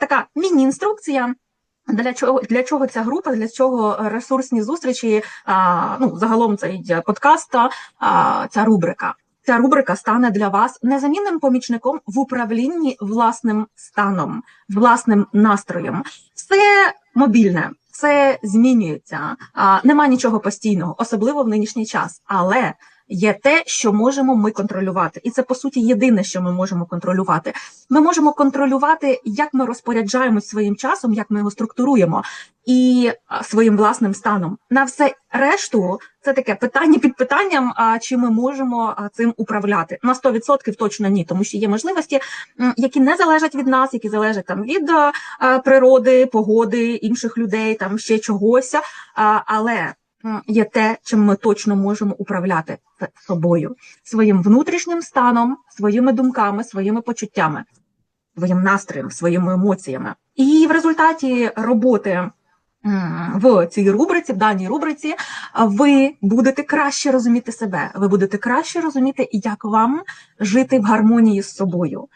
Така міні-інструкція. Для чого для чого ця група, для чого ресурсні зустрічі? А, ну загалом цей подкаст, а, ця рубрика. Ця рубрика стане для вас незамінним помічником в управлінні власним станом, власним настроєм. Все мобільне, все змінюється. А, нема нічого постійного, особливо в нинішній час. Але є те, що можемо ми контролювати, і це по суті єдине, що ми можемо контролювати. Ми можемо контролювати, як ми розпоряджаємось своїм часом, як ми його структуруємо, і своїм власним станом. На все решту це таке питання під питанням, а чи ми можемо цим управляти на 100% точно ні, тому що є можливості, які не залежать від нас, які залежать там від природи, погоди, інших людей, там ще чогось. Але є те, чим ми точно можемо управляти собою, своїм внутрішнім станом, своїми думками, своїми почуттями, своїм настроєм, своїми емоціями. І в результаті роботи в цій рубриці, в даній рубриці, ви будете краще розуміти себе, ви будете краще розуміти, як вам жити в гармонії з собою.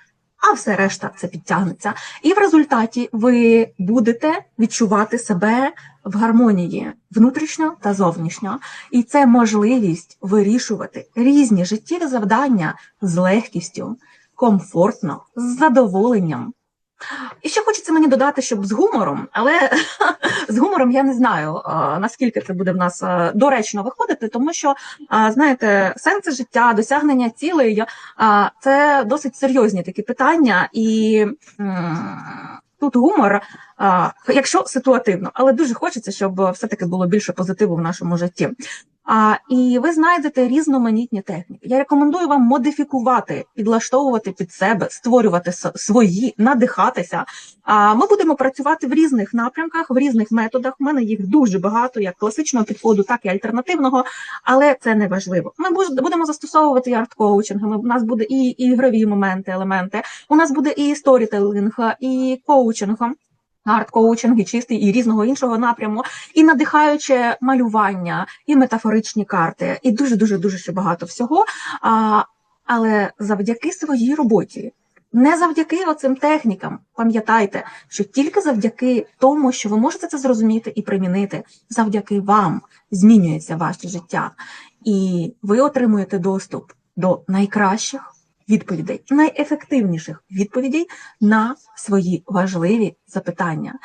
А все решта це підтягнеться. І в результаті ви будете відчувати себе в гармонії внутрішньо та зовнішньо. І це можливість вирішувати різні життєві завдання з легкістю, комфортно, з задоволенням. І ще хочеться мені додати, щоб з гумором, але з гумором я не знаю, наскільки це буде в нас доречно виходити, тому що, знаєте, сенси життя, досягнення цілей це досить серйозні такі питання, і тут гумор, якщо ситуативно, але дуже хочеться, щоб все-таки було більше позитиву в нашому житті. А, і ви знайдете різноманітні техніки. Я рекомендую вам модифікувати, підлаштовувати під себе, створювати свої, надихатися. А ми будемо працювати в різних напрямках, в різних методах. У мене їх дуже багато, як класичного підходу, так і альтернативного, але це не важливо. Ми будемо застосовувати і арт-коучинг. У нас буде і ігрові моменти, елементи. У нас буде і сторітелінг, і коучинг. Арт-коучинг, і чистий, і різного іншого напряму, і надихаюче малювання, і метафоричні карти, і дуже дуже дуже багато всього. А, але завдяки своїй роботі, не завдяки оцим технікам, пам'ятайте, що тільки завдяки тому, що ви можете це зрозуміти і примінити, завдяки вам змінюється ваше життя, і ви отримуєте доступ до найкращих відповідей, найефективніших відповідей на свої важливі запитання.